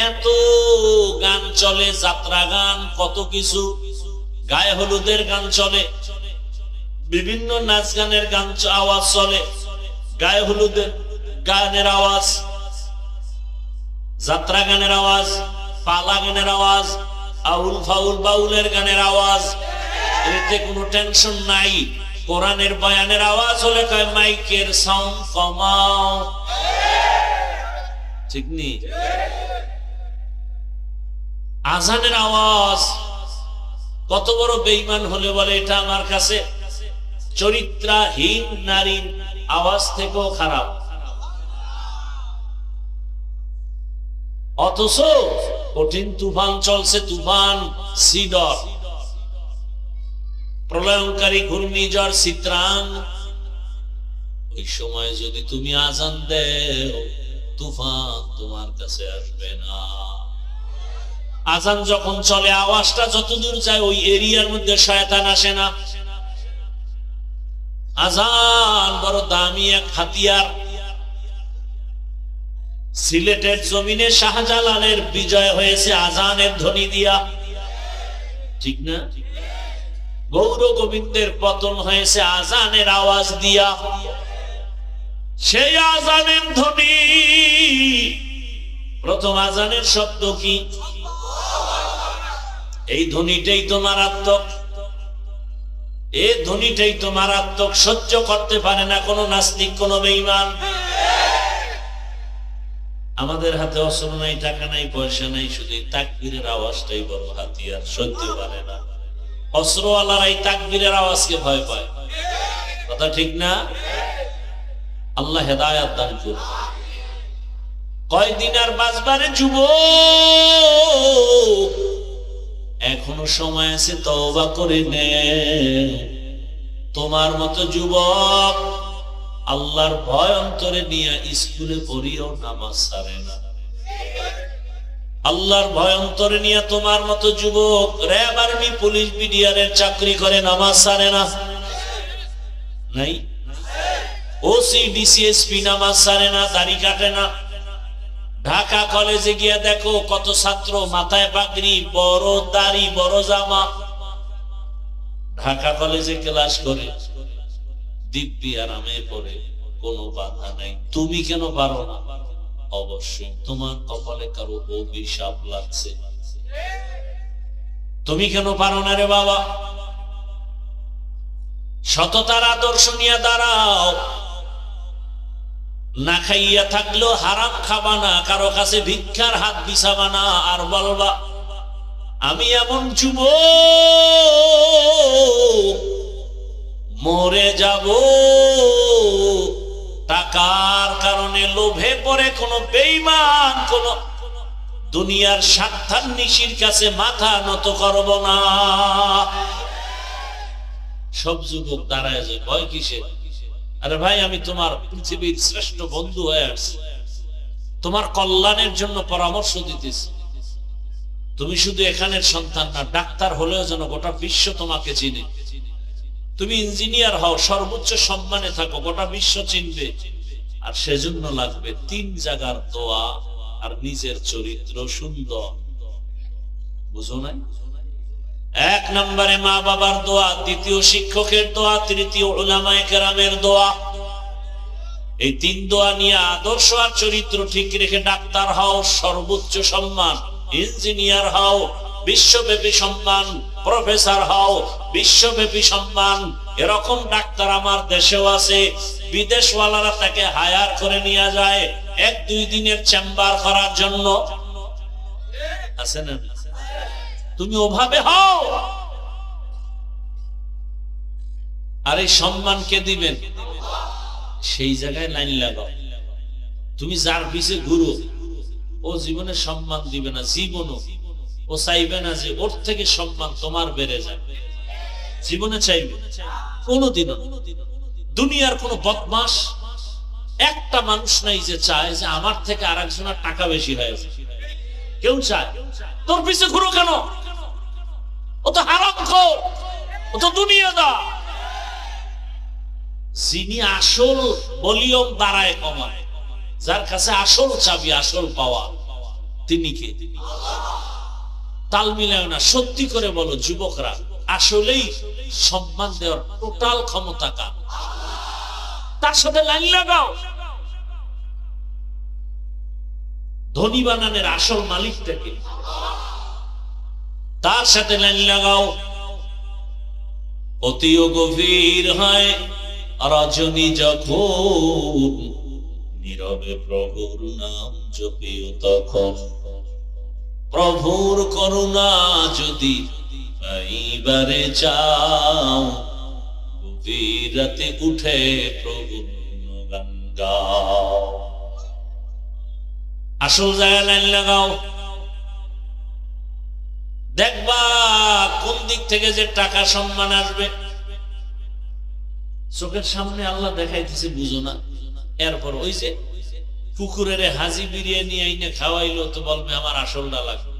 এত গান চলে, যাত্রা গান, কত কিছু। গায়ে হলুদের গান চলে, বিভিন্ন নাচ গানের গান আওয়াজ চলে, গায়ে হলুদের গানের আওয়াজ, যাত্রা গানের আওয়াজ, পালা গানের আওয়াজ, আউল ফাউল বাউলের গানের আওয়াজ। এতে কোনো টেনশন নাই। কোরআনের বয়ানের আওয়াজ হলে কয়, মাইকের সাউন্ড কমাও। ঠিক নেই আজানের আওয়াজ। কত বড় বেইমান হলে বলে, এটা আমার কাছে চরিত্রাহীন নারীর আওয়াজ থেকেও খারাপ। অথচ কঠিন তুফান চলছে, তুফান সিডর। প্রলয়ঙ্কারী ঘূর্ণিঝড় চিত্রাং ওই সময় যদি তুমি আজান দেও, তুফান তোমার কাছে আসবে না। আজান যখন চলে, আওয়াজটা যতদূর যায়, ওই এরিয়ার মধ্যে শয়তান আসে না। আজান বড় দামি এক হাতিয়ার। সিলেটের জমিনে শাহজালালের বিজয় হয়েছে আজানের ধ্বনি দিয়া। ঠিক না? গৌর গোবিন্দের পতন হয়েছে আজানের আওয়াজ দিয়া। সেই আজানের ধ্বনি। প্রথম আজানের শব্দ কি? এই ধ্বনিটাই তো মারাত্মক। এই ধ্বনিটাই তো মারাত্মক, সহ্য করতে পারে না কোনো নাস্তিক, কোনো বেঈমান। আমাদের হাতে অস্ত্র নাই, টাকা নাই, পয়সা নাই, শুধু তাকবীরের আওয়াজটাই বড় হাতিয়ার, সহ্য পারে না। অস্ত্রওয়ালারা এই তাকবীরের আওয়াজকে ভয় পায়। কথা ঠিক না? আল্লাহ হেদায়াত দান করুন। কয়দিন আর বাঁচবারে যুব এখনও সময় আছে, তওবা করে নে। তোমার মতো যুবক আল্লাহর ভয় অন্তরে নিয়ে স্কুলে পড়িও নামাজ সারে না। আল্লাহর ভয় অন্তরে নিয়ে তোমার মতো যুবক র্যাব আর্মি, পুলিশ বিডিআরের চাকরি করে নামাজ সারে না। নাই? ওসি ডিসিএসপি নামাজ সারে না, দাড়ি কাটে না। ঢাকা কলেজে গিয়ে দেখো কত ছাত্র, মাথায় পাগড়ি, বড় দাড়ি, বড় জামা। ঢাকা কলেজে ক্লাস করে, দিব্যি আরামে পড়ে, কোনো বাধা নাই। তুমি কেন পারো না? অবশ্যই তোমার কপালে কারও অভিশাপ লাগছে। তুমি কেন পারো না রে বাবা? সততার আদর্শ নিয়ে দাঁড়াও। না খাইয়া থাকলেও হারাম খাবা না, কারও কাছে ভিক্ষার হাত বিছাবা না, আর বলবা, আমি এমন যুব, মরে যাব। টাকার কারণে লোভে পড়ে কোনো বেইমান কোন দুনিয়ার স্বার্থান্বেষীর কাছে মাথা নত করব না। সব যুবক দাঁড়ায় যে, ভয় কিসের? আরে ভাই, আমি তোমার পৃথিবীর শ্রেষ্ঠ বন্ধু হয়ে আসছি। তোমার কল্যাণের জন্য পরামর্শ দিতেছি। তুমি শুধু এখানের সন্তান না, ডাক্তার হলেও যেন গোটা বিশ্ব তোমাকে চিনে। তুমি ইঞ্জিনিয়ার হও, সর্বোচ্চ সম্মানে থাকো, গোটা বিশ্ব চিনবে। আর সেজন্য লাগবে তিন জায়গার দোয়া আর নিজের চরিত্র সুন্দর। বুঝো নাই? এক নম্বরে মা বাবার দোয়া, দ্বিতীয় শিক্ষকের দোয়া, তৃতীয় ওলামায়ে কেরামের দোয়া। এই তিন দোয়া নিয়ে আদর্শ আর চরিত্র ঠিক রেখে ডাক্তার হও, সর্বোচ্চ সম্মান। ইঞ্জিনিয়ার হও, বিশ্বব্যাপী সম্মান। প্রফেসর হও, বিশ্বব্যাপী সম্মান। এরকম ডাক্তার আমার দেশেও আছে। বিদেশওয়ালারা তাকে হায়ার করে নিয়ে যায়, এক দুই দিনের চেম্বার করার জন্য। আছে না তুমি ওভাবে হও। আর এই সম্মান কে দিবেন? সেই জায়গায় লাইন লাগাও। তুমি যার পিছে ঘুরো, ও জীবনে সম্মান দিবে না, জীবনও। ও চাইবে না যে ওর থেকে সম্মান তোমার বেড়ে যাবে জীবনে চাইবে। কোনোদিনও। দুনিয়ার কোনো বদমাস একটা মানুষ নাই যে চায় যে আমার থেকে আর টাকা বেশি হয়েছে কেউ চায়? তোর পিছে ঘুরো কেন? ও তো ও তো দুনিয়াদা যিনি আসল কমায়, যার কাছে আসল চাবি, আসল পাওয়া, তিনি কে? তাল মিলায় না, সত্যি করে বলো যুবকরা, আসলেই সম্মান দেওয়ার টোটাল ক্ষমতা কার? তার সাথে লাইন লাগাও। ধনী বানানের আসল মালিকটাকে তার সাথে লাইন লাগাও। অতিও গভীর হয় রজনী যখন, নীরবে প্রভুর নাম জপিও তখন। প্রভুর করুণা যদি এইবারে চাও, গভীর উঠে প্রভুর গান গাও। আসল জায়গায় লাইন লাগাও। দেখবা কোন দিক থেকে যে টাকা সম্মান আসবে। চোখের সামনে আল্লাহ দেখাইতেছে, বুঝো না। এরপর ওই যে পুকুরের হাজি বিরিয়ানি আইনে খাওয়াইলো, তো বলবে, আমার আসলটা লাগবে।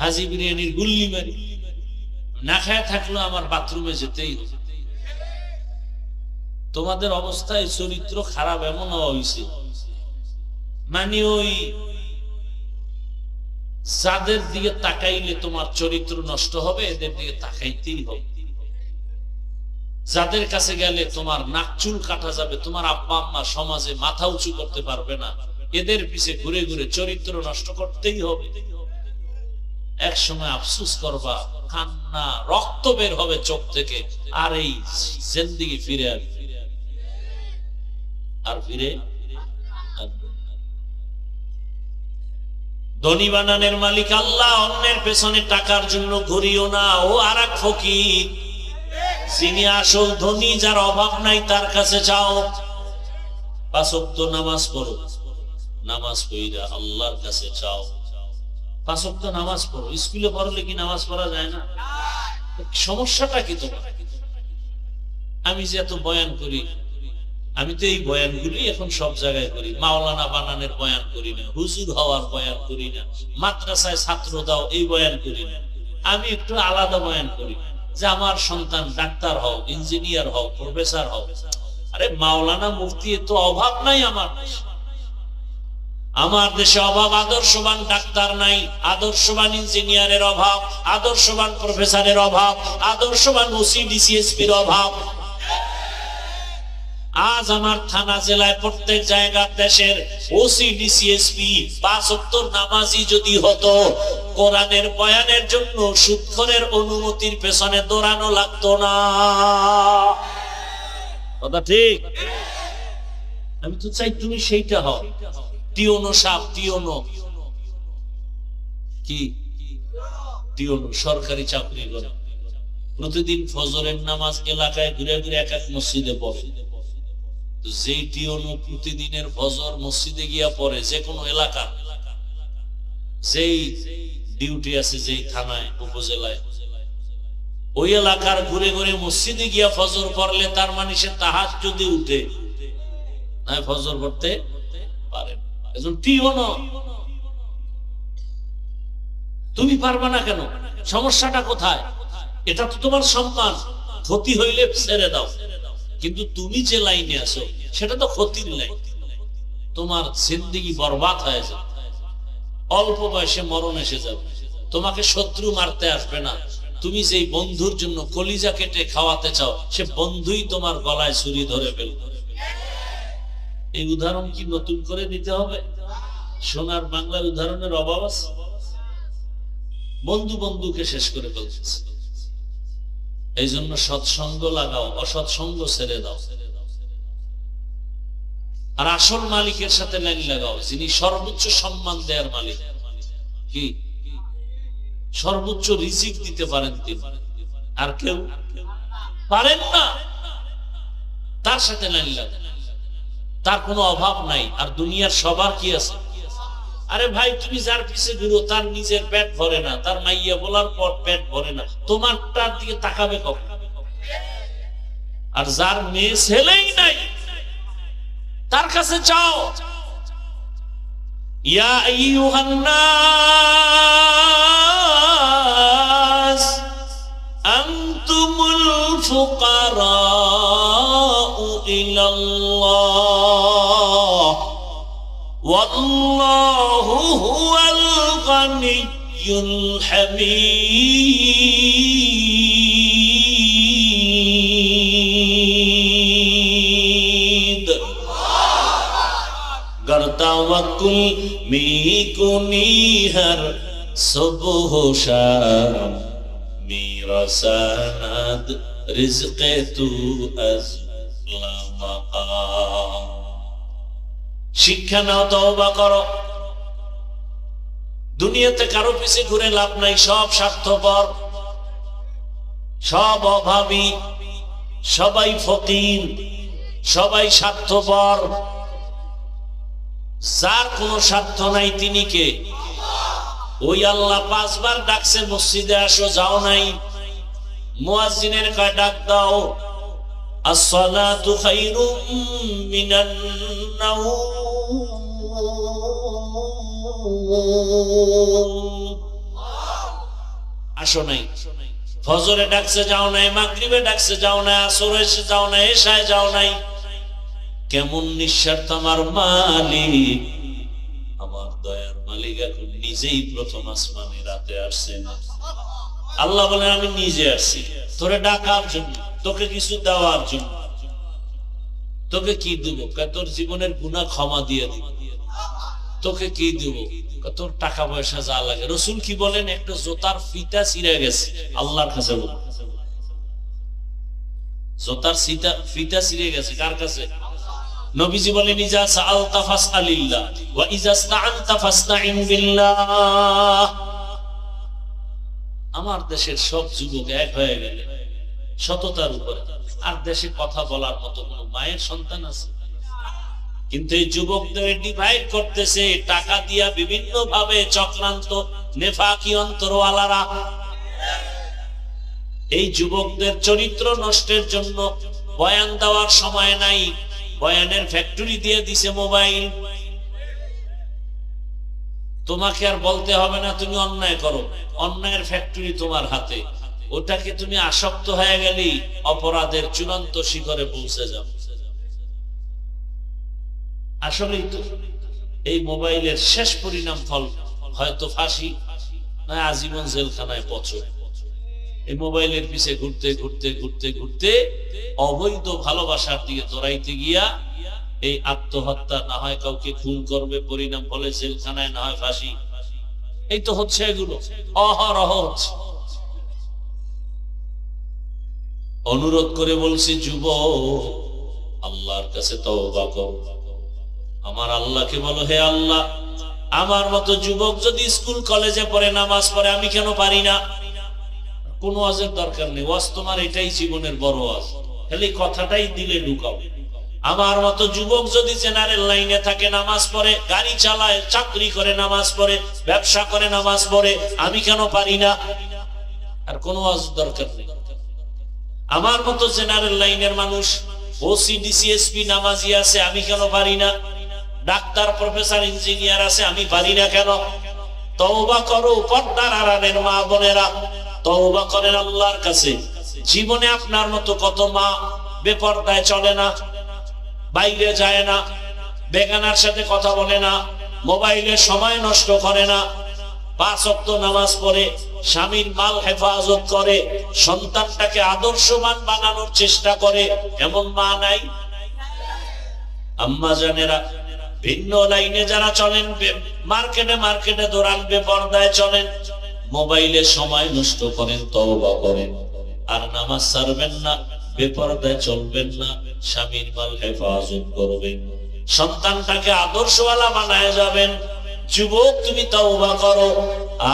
হাজি বিরিয়ানির গুল্লি মারি। না খায় থাকল, আমার বাথরুমে যেতেই হবে তোমাদের অবস্থায় চরিত্র খারাপ এমন হওয়া হয়েছে মানে ওই যাদের দিকে তাকাইলে তোমার চরিত্র নষ্ট হবে, এদের দিকে তাকাইতেই হবে। যাদের কাছে গেলে তোমার নাক চুল কাটা যাবে, তোমার আব্বা আম্মা সমাজে মাথা উঁচু করতে পারবে না, এদের পিছে ঘুরে ঘুরে চরিত্র নষ্ট করতেই হবে। এক সময় আফসুস করবা, কান্না, রক্ত বের হবে চোখ থেকে, আর এই জিন্দিগি ফিরে আসবে। আর ফিরে ধনী বানানের মালিক আল্লাহ, অন্যের পেছনে টাকার জন্য ঘুরিও না। ও আর এক ফকির, যিনি আসল ধনী, যার অভাব নাই, তার কাছে যাও। পাঁচক্ত নামাজ পড়ো। নামাজ পড়িরা আল্লাহর কাছে চাও পাঁচক্ত নামাজ পড়ো। স্কুলে পড়লে কি নামাজ পড়া যায় না? সমস্যাটা কি তোমার? আমি যে এত বয়ান করি আমি তো এই বয়ানগুলি এখন সব জায়গায় করি। মাওলানা বানানের বয়ান করি না, হুজুর হওয়ার বয়ান করি না, মাদ্রাসায় ছাত্র দাও, এই বয়ান করি না। আমি একটু আলাদা বয়ান করি, যে আমার সন্তান ডাক্তার হও, ইঞ্জিনিয়ার হও, প্রফেসর হও। আরে মাওলানা মুফতি তো অভাব নাই আমার। আমার দেশে অভাব, আদর্শবান ডাক্তার নাই, আদর্শবান ইঞ্জিনিয়ারের অভাব, আদর্শবান প্রফেসরের অভাব, আদর্শবান ওসি, ডিসিএসপির অভাব। আজ আমার থানা জেলায় প্রত্যেক জায়গার দেশের ওসি ডিসিএসপি পাঁচ উত্তর নামাজি যদি হতো, কোরআনের বয়ানের জন্য সুৎখরের অনুমতির পেছনে দৌড়ানো লাগতো না। কথা ঠিক? আমি তো চাই তুমি সেইটা হও। টিওনো সাপ টিওনো কি? টিওনো সরকারি চাকরি করে। প্রতিদিন ফজরের নামাজ এলাকায় ঘুরে ঘুরে এক এক মসজিদে পড়ে। যেই টিওনো প্রতিদিনের ফজর মসজিদে গিয়া পড়ে, যে কোনো এলাকা, যেই ডিউটি আছে, যেই থানায়, উপজেলায়, ওই এলাকার ঘুরে ঘুরে মসজিদে গিয়া ফজর পড়লে তার মানে সে তাহাজ যদি উঠে। না ফজর পড়তে পারে। একজন টিওনো তুমি পারবা না কেন? সমস্যাটা কোথায়? এটা তো তোমার সম্মান। ক্ষতি হইলে ছেড়ে দাও। কিন্তু তুমি যে লাইনে আছো, সেটা তো ক্ষতির লাইন। তোমার জিন্দিগি বরবাদ হয়ে যাবে। অল্প বয়সে মরণ এসে যাবে। তোমাকে শত্রু মারতে আসবে না। তুমি যেই বন্ধুর জন্য কলিজা কেটে খাওয়াতে চাও, সে বন্ধুই তোমার গলায় ছুরি ধরে ফেলবে। এই উদাহরণ কি নতুন করে দিতে হবে? সোনার বাংলার উদাহরণের অভাব আছে? বন্ধু বন্ধুকে শেষ করে ফেলতেছে। এই জন্য সৎসঙ্গ লাগাও, অসৎসঙ্গ ছেড়ে দাও। আর আসল মালিকের সাথে লাইন লাগাও, যিনি সর্বোচ্চ সম্মান দেয়ার মালিক। কি? সর্বোচ্চ রিজিক দিতে পারেন তিনি। আর কেউ? পারেন না। তার সাথে লাইন লাগাও। তার কোনো অভাব নাই। আর দুনিয়ার সবার কি আছে? আরে ভাই, তুমি যার পিছে ঘুরো, তার নিজের পেট ভরে না। তার মাইয়া বলার পর পেট ভরে না। তোমারটার দিকে তাকাবে কখন আর যার মেয়ে ছেলেই নাই, তার কাছে চাও ইয়া আইয়ুহান নাস والله هو الغني الحميد करता वकुल मी कुनी हर सुबह शाम मेरा सनद रिज्क तू শিক্ষা নাও, তওবা করো। দুনিয়াতে কারও পিছে ঘুরে লাভ নাই, সব স্বার্থপর। সব অভাবী, সবাই ফকির, সবাই স্বার্থপর। যার কোনো স্বার্থ নাই, তিনি কে? ওই আল্লাহ পাঁচবার ডাকছে, মসজিদে আসো, যাও নাই। মুয়াজ্জিনের কয়, ডাক দাও। আসসালাতু খায়রুম মিনান নাওম আসো নাই। ফজরে ডাকছে যাও নাই, মাগরিবে ডাকছে যাও নাই, আসরে এসে যাও নাই এশায় যাও নাই। কেমন নিঃস্বার্থ আমার মালিক। আমার দয়ার মালিক এখন নিজেই প্রথম আসমানে রাতে আসছেন আল্লাহ বলেন, আমি নিজে আসছি। তোরে ডাকার জন্য। তোকে কিছু দেওয়ার জন্য। তোকে কি দিব? তোর জীবনের গুণা ক্ষমা দিয়ে দিব? তোকে কি দিব? তোর টাকা পয়সা যা লাগে। রসুল কি বলেন? একটা জোতার ফিতা ছিঁড়ে গেছে। আল্লাহর কাছে জোতার ফিতা ছিঁড়ে গেছে। কার কাছে? নবীজি বলেন, ইজা ওয়া ইজা বিল্লাহ। আমার দেশের সব যুবক এক হয়ে গেলে সততার উপরে। আর দেশে কথা বলার মতো কোন মায়ের সন্তান আছে? কিন্তু এই যুবকদের ডিভাইড করতেছে, টাকা দিয়া বিভিন্ন ভাবে চক্রান্ত, নেফাকি অন্তরওয়ালারা। এই যুবকদের চরিত্র নষ্টের জন্য বয়ান দেওয়ার সময় নাই। বয়ানের ফ্যাক্টরি দিয়ে দিছে মোবাইল তোমাকে আর বলতে হবে না, তুমি অন্যায় করো। অন্যায়ের ফ্যাক্টরি তোমার হাতে। ওটাকে তুমি আসক্ত হয়ে গেলেই অপরাধের চূড়ান্ত শিখরে পৌঁছে যাও। আসলেই তো, এই মোবাইলের শেষ পরিণাম ফল হয়তো ফাঁসি না আজীবন জেলখানায় পচো। এই মোবাইলের পিছে ঘুরতে ঘুরতে ঘুরতে ঘুরতে অবৈধ ভালোবাসার দিকে দৌড়াইতে গিয়া এই আত্মহত্যা না হয় কাউকে খুন করবে, পরিণাম ফলে জেলখানায় না হয় ফাঁসি। এই তো হচ্ছে এগুলো। অহরহ হচ্ছে। অনুরোধ করে বলছি যুব আল্লাহর কাছে তওবা করো। আমার আল্লাহকে বলো, হে আল্লাহ, আমার মতো যুবক যদি স্কুল, কলেজে পড়ে, নামাজ পড়ে, আমি কেন পারি না? কোনো ওয়াজের দরকার নেই। ওয়াজ তোমার এটাই জীবনের বড় ওয়াজ খালি কথাটাই দিলে ঢুকাও আমার মতো যুবক যদি জেনারেল লাইনে থাকে, নামাজ পড়ে, গাড়ি চালায়, চাকরি করে, নামাজ পড়ে, ব্যবসা করে, নামাজ পড়ে, আমি কেন পারি না? আর কোনো ওয়াজ দরকার নেই। আমার মতো জেনারেল লাইনের মানুষ ওসি ডিসিএসপি নামাজি আছে, আমি কেন পারি না? ডাক্তার, প্রফেসর, ইঞ্জিনিয়ার আছে, আমি পারি না কেন? তওবা করো, পর্দার আড়ালের মা বোনেরা, তওবা করেন আল্লাহর কাছে। জীবনে আপনার মতো কত মা বেপর্দায় চলে না, বাইরে যায় না, বেগানার সাথে কথা বলে না, মোবাইলে সময় নষ্ট করে না, পাঁচ অক্ত নামাজ পড়ে স্বামীর মাল হেফাজত করে, সন্তানটাকে আদর্শবান বানানোর চেষ্টা করে, এমন মা নাই? আম্মা জানেরা, ভিন্ন লাইনে যারা চলেন মার্কেটে মার্কেটে দৌড়ান বেপর্দায় চলেন, মোবাইলে সময় নষ্ট করেন, তওবা করেন। আর নামাজ সারবেন না, বেপর্দায় চলবেন না, স্বামীর মাল হেফাজত করবেন। সন্তানটাকে আদর্শওয়ালা বানায় যাবেন যুবক, তুমি তওবা করো।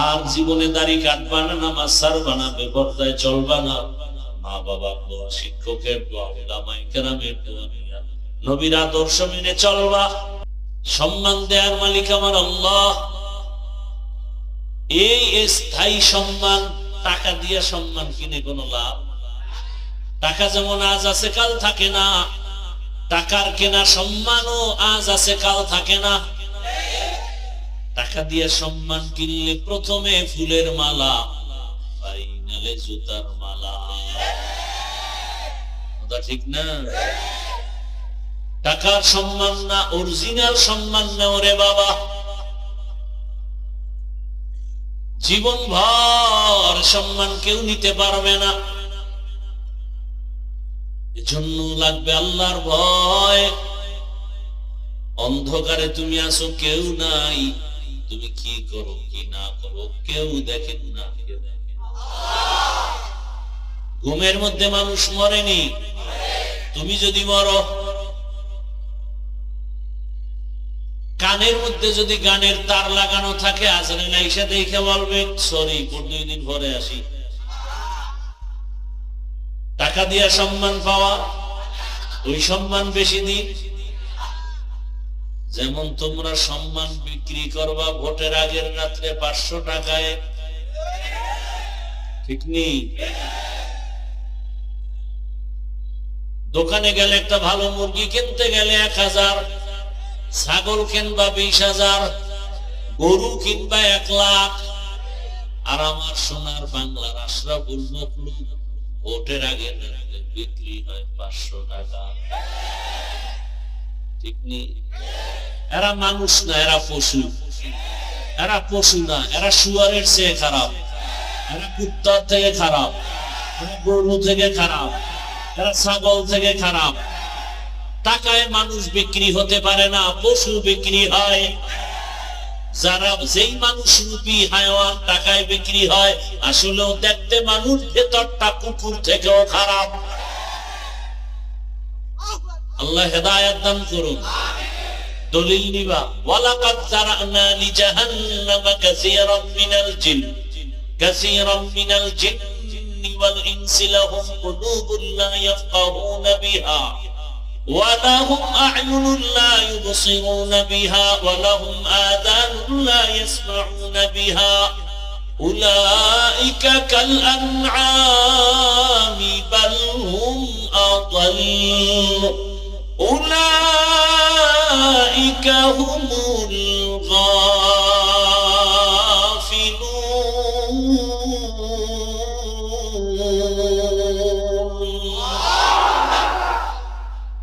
আর জীবনে দাড়ি কাটবা না, নামাজ ছাড়বা না, বেপর্দায় চলবা না। মা বাবার দোয়া, শিক্ষকের দোয়া ওলামাই কেরামের দোয়া। নবীর আদর্শ মেনে চলবা। সম্মান দেয়ার মালিক আমার আল্লাহ। এই স্থায়ী সম্মান, টাকা দিয়ে সম্মান কিনে কোনো লাভ টাকা যেমন আজ আছে, কাল থাকে না। টাকার কেনা সম্মানও আজ আছে, কাল থাকে না। টাকা দিয়ে সম্মান কিনলে প্রথমে ফুলের মালা, ফাইনালে জুতার মালা। ঠিক না? টাকার সম্মান না, অরিজিনাল সম্মান না ওরে বাবা। জীবন ভর সম্মান কেউ নিতে পারবে না। এজন্য লাগবে আল্লাহর ভয়। অন্ধকারে তুমি আসো কেউ নাই। তুমি কি করো, কি না করো, কেউ দেখেন না। কেউ দেখেন ঘুমের মধ্যে মানুষ মরেনি। তুমি যদি মরো, কানের মধ্যে যদি গানের তার লাগানো থাকে আজরাইল আইসা দেখে বলবে, সরি দুই দিন পরে আসি। টাকা দিয়া সম্মান পাওয়া, ওই সম্মান বেশি দিন। যেমন তোমরা সম্মান বিক্রি করবা ভোটের আগের রাত্রে পাঁচশো টাকায়। ঠিক নেই দোকানে গেলে একটা ভালো মুরগি কিনতে গেলে এক হাজার, ছাগল কিনবা বিশ হাজার, গরু কিনবা এক লাখ। আর আমার সোনার বাংলার মখলুক ভোটের আগে রাত্রে বিক্রি হয় পাঁচশো টাকা। ঠিক নেই। এরা মানুষ না, এরা পশু। এরা পশু না, এরা শুয়ারের চেয়ে খারাপ। এরা কুত্তার থেকে খারাপ। এরা গরু থেকে খারাপ। এরা ছাগল থেকে খারাপ। টাকায় মানুষ বিক্রি হতে পারে না, পশু বিক্রি হয়। যারা, যেই মানুষ রূপী, হায়াওয়ান টাকায় বিক্রি হয়, আসলেও দেখতে মানুষ ভেতরটা কুকুর থেকেও খারাপ। আল্লাহ হেদায়াত দান করুন দলিল নিবা ওয়ালাকাদ জারানা লিজাহান্নামা কাসীরাম মিনাল জিন কাসীরাম মিনাল জিন্নি ওয়াল ইনসি লাহুম কুলুবুন লা ইয়াফকাহুনা বিহা ولهم أعين لا يبصرون بها ولهم آذان لا يسمعون بها أولئك كالأنعام بل هم أضل أولئك هم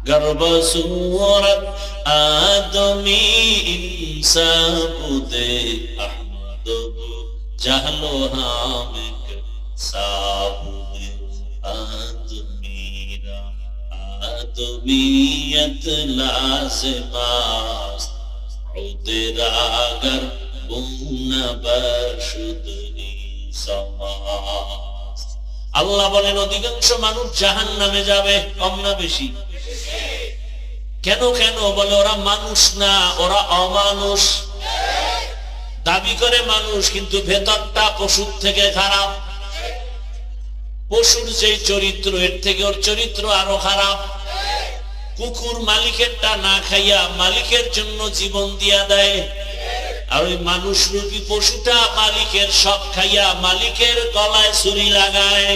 গর্বসূরত আদমি ইনসাবুদে আহমদ জাহলো হামে সাব طبیعت لازم است خود বুন اگر بون برشد আল্লাহ বলেন অধিকাংশ মানুষ জাহান নামে যাবে, কম না বেশি? কেন কেন? বলে, ওরা মানুষ না, ওরা অমানুষ। দাবি করে মানুষ, কিন্তু ভেতরটা পশুর থেকে খারাপ। পশুর যে চরিত্র, এর থেকে ওর চরিত্র আরও খারাপ। কুকুর মালিকের টা না খাইয়া মালিকের জন্য জীবন দিয়া দেয়। আর ওই মানুষ রূপী পশুটা মালিকের সব খাইয়া মালিকের গলায় ছুরি লাগায়।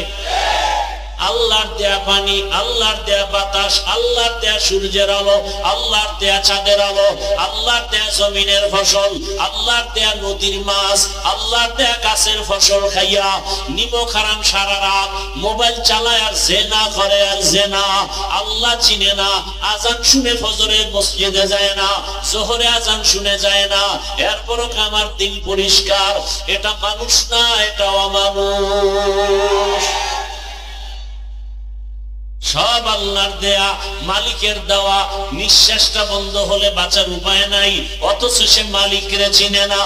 আল্লাহর দেয়া পানি, আল্লাহর দেয়া বাতাস, আল্লাহর দেয়া সূর্যের আলো, আল্লাহর দেয়া চাঁদের আলো, আল্লাহর দেয়া জমিনের ফসল, আল্লাহর দেয়া নদীর মাছ, আল্লাহর দেয়া গাছের ফসল খাইয়া নিমক হারাম সারা রাত মোবাইল চালায় আর জেনা করে আর জেনা। আল্লাহ চিনে না, আজান শুনে ফজরে মসজিদে যায় না, জোহরে আজান শুনে যায় না, এরপরও আমার দিন পরিষ্কার। এটা মানুষ না এটা অমানুষ সব আল্লাহর দেয়া, মালিকের দেওয়া, নিঃশ্বাসটা বন্ধ হলে বাঁচার উপায় নাই, অথচ সে মালিকরে চিনে না।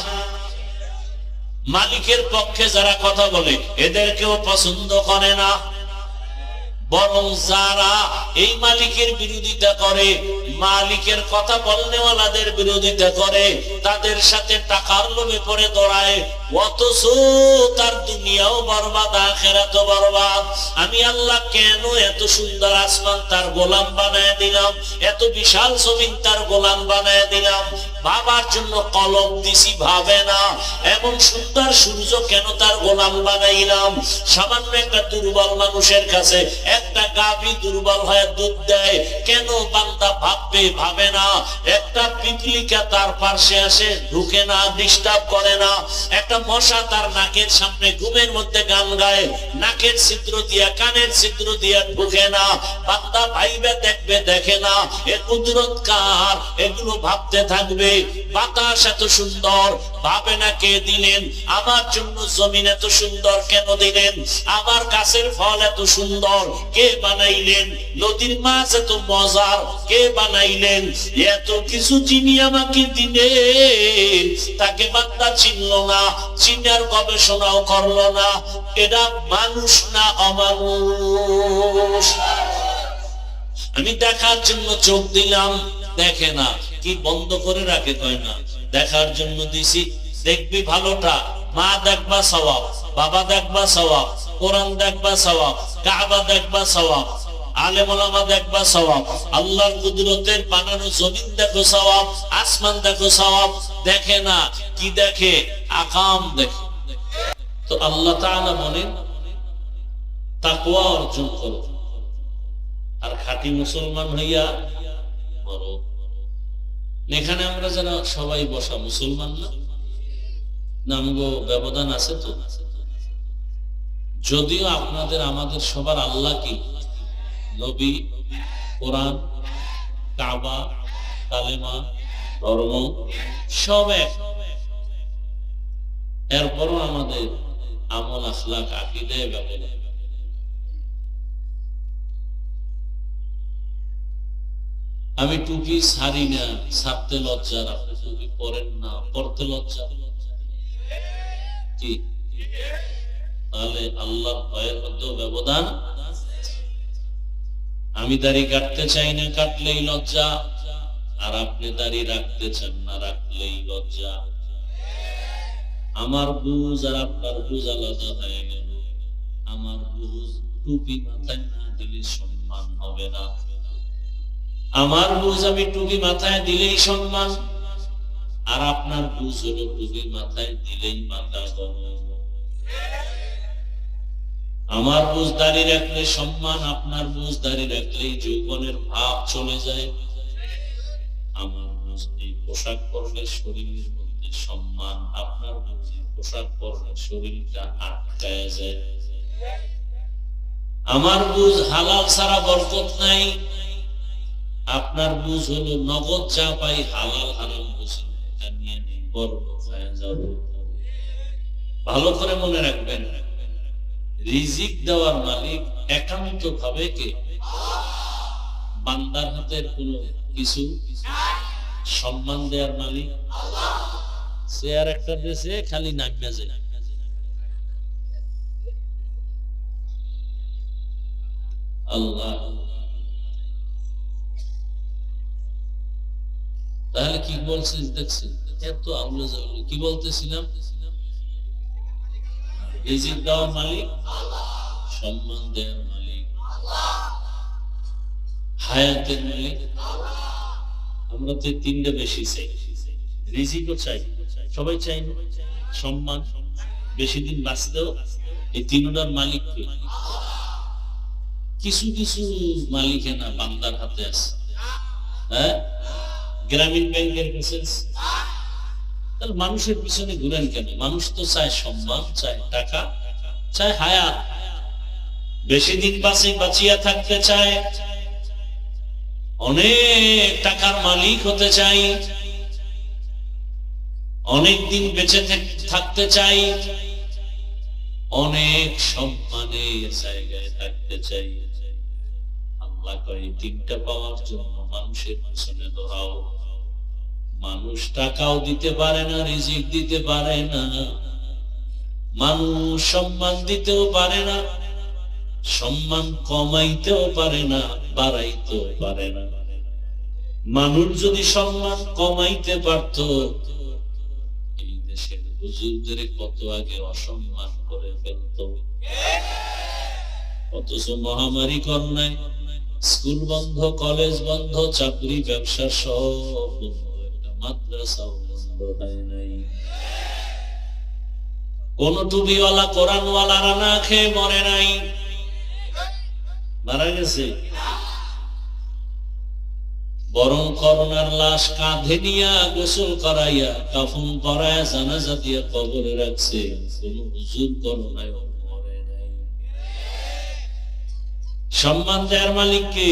মালিকের পক্ষে যারা কথা বলে, এদেরকেও পছন্দ করে না। বরং যারা এই মালিকের বিরোধিতা করে, মালিকের কথা বলনেওয়ালাদের বিরোধিতা করে, তাদের সাথে টাকার লোভে পড়ে দৌড়ায় অথচ তার দুনিয়াও বরবাদ বরবাদ। আমি আল্লাহ কেন এত সুন্দর আসমান তার গোলাম বানায় দিলাম? এত বিশাল জমিন তার গোলাম বানায় দিলাম? বাবার জন্য কলম দিছি, ভাবে না। এমন সুন্দর সূর্য কেন তার গোলাম বানাইলাম? সামান্য একটা দুর্বল মানুষের কাছে একটা গাভী দুর্বল হয়ে দুধ দেয়। কেন বান্দা ভাববে, ভাবে না? একটা পিপলিকা তার পাশে আসে, ঢুকে না, ডিস্টার্ব করে না। একটা মশা তার নাকের সামনে ঘুমের মধ্যে গান গায়। নাকের ছিদ্র দিয়া, কানের ছিদ্র দিয়া ঢুকে না। বান্দা ভাইবে, দেখবে, দেখে না। এ কুদরত কার? এগুলো ভাবতে থাকবে। বাতাস এত সুন্দর। ভাবে না কে দিলেন? আমার জন্য জমিন এত সুন্দর কেন দিলেন? আমার গাছের ফল এত সুন্দর। কে বানাইলেন? নদীর মাছ এত মজার। কে বানাইলেন? এত কিছু চিনি আমাকে দিলেন, তাকে বান্দা চিনল না। চিনার গবেষণাও করল না। এটা মানুষ না অমানুষ। আমি দেখার জন্য চোখ দিলাম, দেখে না। কি বন্ধ করে রাখে কয় না? দেখার জন্য দিছি। দেখবি ভালোটা। মা দেখবা সওয়াব বাবা দেখবা সওয়াব কোরআন দেখবা সওয়াব কাবা দেখবা সওয়াব আলেমা দেখবা সওয়াব। কুদরতের বানানো দেখো আসমান দেখো দেখে না, কি দেখে? আর খাঁটি মুসলমান হইয়া এখানে আমরা যারা সবাই বসা, মুসলমান না? নামগো ব্যবধান আছে তো? যদিও আপনাদের, আমাদের সবার আল্লাহ কি? নবী, কোরআন, কাবা, কালেমা, ধর্ম, সব এক। এরপরও আমাদের আমল আখলাক আকিদে ব্যবধান আমি টুপি সারি না, ছাড়তে লজ্জা, আপনি টুপি পরেন না পড়তে লজ্জা। কি? তাহলে আল্লাহ ভয়ের মধ্যে ব্যবধান। আমি দাড়ি কাটতে চাই না, কাটলেই লজ্জা। আর আপনি দাড়ি রাখতে চান না, রাখলেই লজ্জা। আমার বুঝ আর আপনার বুঝ আলাদা হয়ে গেল। আমার বুঝ টুপি মাথায় না দিলে সম্মান হবে না। আমার বুঝ আমি টুপি মাথায় দিলেই সম্মান। আর আপনার বুঝ হলো টুপি মাথায় দিলেই মাথা গরম আমার বুঝ দাড়ি রাখলে সম্মান, আপনার বুঝ দাড়ি রাখলেই যৌবনের ভাব চলে যায়। আমার বুঝ এই পোশাক পরলে শরীরের মধ্যে সম্মান, আপনার বুঝ এই পোশাক পরলে শরীরটা আটকায় যায়। আমার বুঝ হালাল ছাড়া বরকত নাই। আপনার বুঝ হলো নগদ চা পাই হালাল হারাম বুঝি নেই গর্ব খায় যাব। ভালো করে মনে রাখবেন। রিজিক দেওয়ার মালিক একান্ত ভাবে কে? বান্দার হাতের কোন কিছু সম্মান দেওয়ার মালিক? সে আর একটা দেশে খালি নামিয়া যায়। আল্লাহ। তাহলে কি বলছিস দেখছিস? এত আউলে কি বলতেছিলাম? রিজিক দেওয়ার মালিক সম্মান দেওয়ার মালিক হায়াতের মালিক আমরা তো তিনটা বেশি চাই। রিজিকও চাই। সবাই চাই সম্মান। বেশি দিন বাঁচতেও এই তিনটার মালিক কিছু কিছু মালিকানা বান্দার হাতে আছে। হ্যাঁ? গ্রামীণ ব্যাংকের কাছে তাহলে মানুষের পিছনে ঘুরেন কেন? মানুষ তো চায় সম্মান, চায় টাকা, চায় হায়াত। বেশি দিন বাঁচে, বাঁচিয়া থাকতে চায়। অনেক টাকার মালিক হতে চাই। অনেক দিন বেঁচে থাকতে চাই। অনেক সম্মানের জায়গায় থাকতে চাই। আল্লাহ কয় তিনটা পাওয়ার জন্য মানুষের পিছনে দৌড়াও। মানুষ টাকাও দিতে পারে না, রিজিক দিতে পারে না। মানুষ সম্মান দিতেও পারে না, সম্মান কমাইতেও পারে না, বাড়াইতেও পারে না। মানুষ যদি সম্মান কমাইতে পারত, এই দেশের হুজুরদের কত আগে অসম্মান করে ফেলত। অথচ মহামারী করোনায় স্কুল বন্ধ, কলেজ বন্ধ, চাকরি, ব্যবসা সব বন্ধ। কোন টুবিওয়ালা কোরআনওয়ালারা না খেয়ে মরে নাই। মারা গেছে। বরং করোনার লাশ কাঁধে নিয়া গোসল করাইয়া, কাফন করায় জানাজা দিয়ে কবরে রাখছে। সম্মান দেয়ার মালিক কে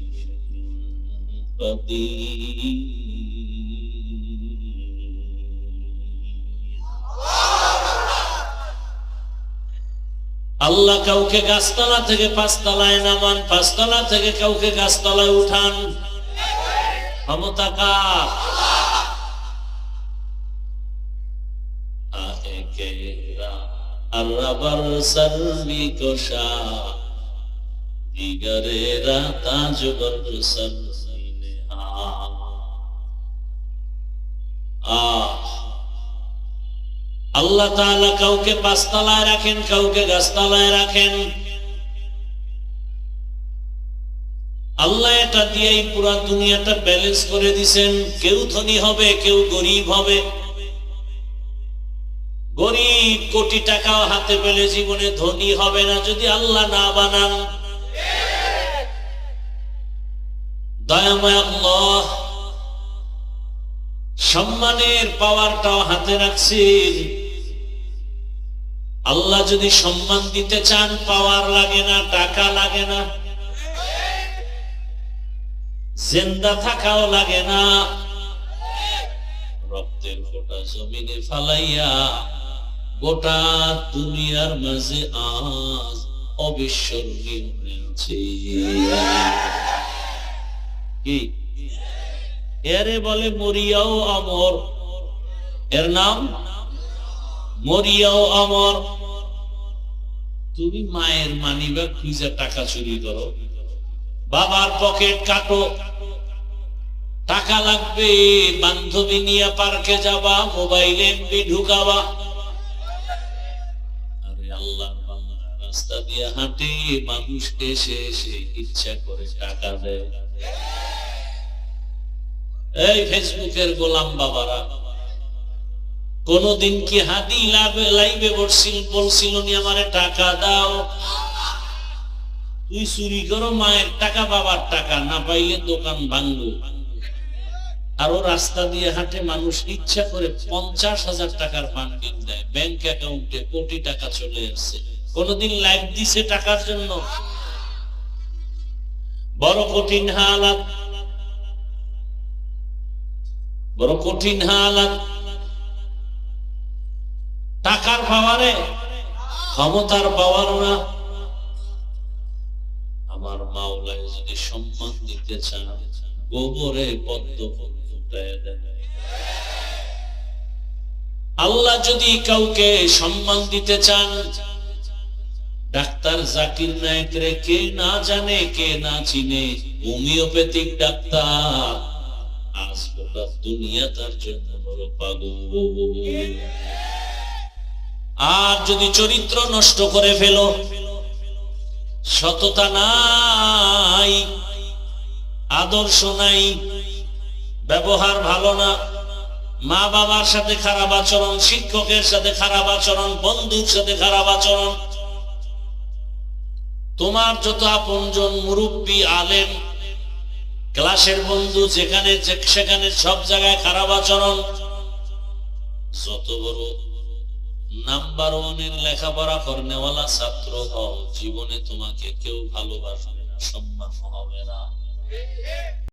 আল্লাহ কাউকে গাছতলা থেকে পাঁচতলায় নামান, পাঁচতলা থেকে কাউকে গাছতলায় উঠান। ক্ষমতা কার? আল্লাহর তাজবর সরসিনে আল্লাহ তাআলা কাউকে পাঁচতলায় রাখেন, কাউকে গাছতলায় রাখেন। আল্লাহ এটা দিয়েই পুরা দুনিয়াটা ব্যালেন্স করে দিছেন। কেউ ধনী হবে, কেউ গরিব হবে। গরিব কোটি টাকাও হাতে পেলে জীবনে ধনী হবে না, যদি আল্লাহ না বানান। দয়াময় আল্লাহ। সম্মানের পাওয়ারটাও হাতে রাখছেন আল্লাহ যদি সম্মান দিতে চান, পাওয়ার লাগে না, টাকা লাগে না, জেন্দা থাকাও লাগে না। রক্তের ফোটা জমিনে ফালাইয়া গোটা দুনিয়ার মাঝে আজ অবিস্মরণীয় কি? এরে বলে, মরিয়াও আমর এর নাম? মরিয়াও আমর তুমি মায়ের মানি বা খুঁজে টাকা চুরি করো। বাবার পকেট কাটো। টাকা লাগবে, বান্ধবী নিয়ে পার্কে যাবা, মোবাইলে এমবি ঢুকাবা। আরে আল্লাহ রাস্তা দিয়ে হাঁটে, মানুষ এসে এসে ইচ্ছা করে টাকা দেয়। এই ফেসবুকের গোলাম বাবারা, কোনদিন কি হাদি লাভে লাইভে বলছিল বলছিল নি আমারে টাকা দাও? তুই চুরি করো, মায়ের টাকা, বাবার টাকা, না পাইলে দোকান ভাঙবো। আরও রাস্তা দিয়ে হাঁটে মানুষ ইচ্ছা করে পঞ্চাশ হাজার টাকার ফান্ডিং দেয়। ব্যাংক অ্যাকাউন্টে কোটি টাকা চলে আসছে। কোনদিন লাইভ দিছে টাকার জন্য। বড় কঠিন হালাত। বড় কঠিন হালাত। টাকার পাওয়ারে, ক্ষমতার পাওয়ার না। আমার মাওলায় যদি সম্মান দিতে চান, গোবরে পদ্ম আল্লাহ যদি কাউকে সম্মান দিতে চান, ডাক্তার জাকির নায়ক রে কে না জানে, কে না চিনে, হোমিওপ্যাথিক ডাক্তার আজ গোটা দুনিয়া জন্য বড় পাগল। আর যদি চরিত্র নষ্ট করে ফেলো, সততা নাই, আদর্শ নাই, ব্যবহার ভালো না মা বাবার সাথে খারাপ আচরণ, শিক্ষকের সাথে খারাপ আচরণ, বন্ধুর সাথে খারাপ আচরণ, তোমার যত আপনজন মুরব্বী, আলেম ক্লাসের বন্ধু যেখানে সেখানে সব জায়গায় খারাপ আচরণ। যত বড় নাম্বার ওয়ানের লেখাপড়া করনেওয়ালা ছাত্র হও, জীবনে তোমাকে কেউ ভালোবাসবে না, সম্মান হবে না।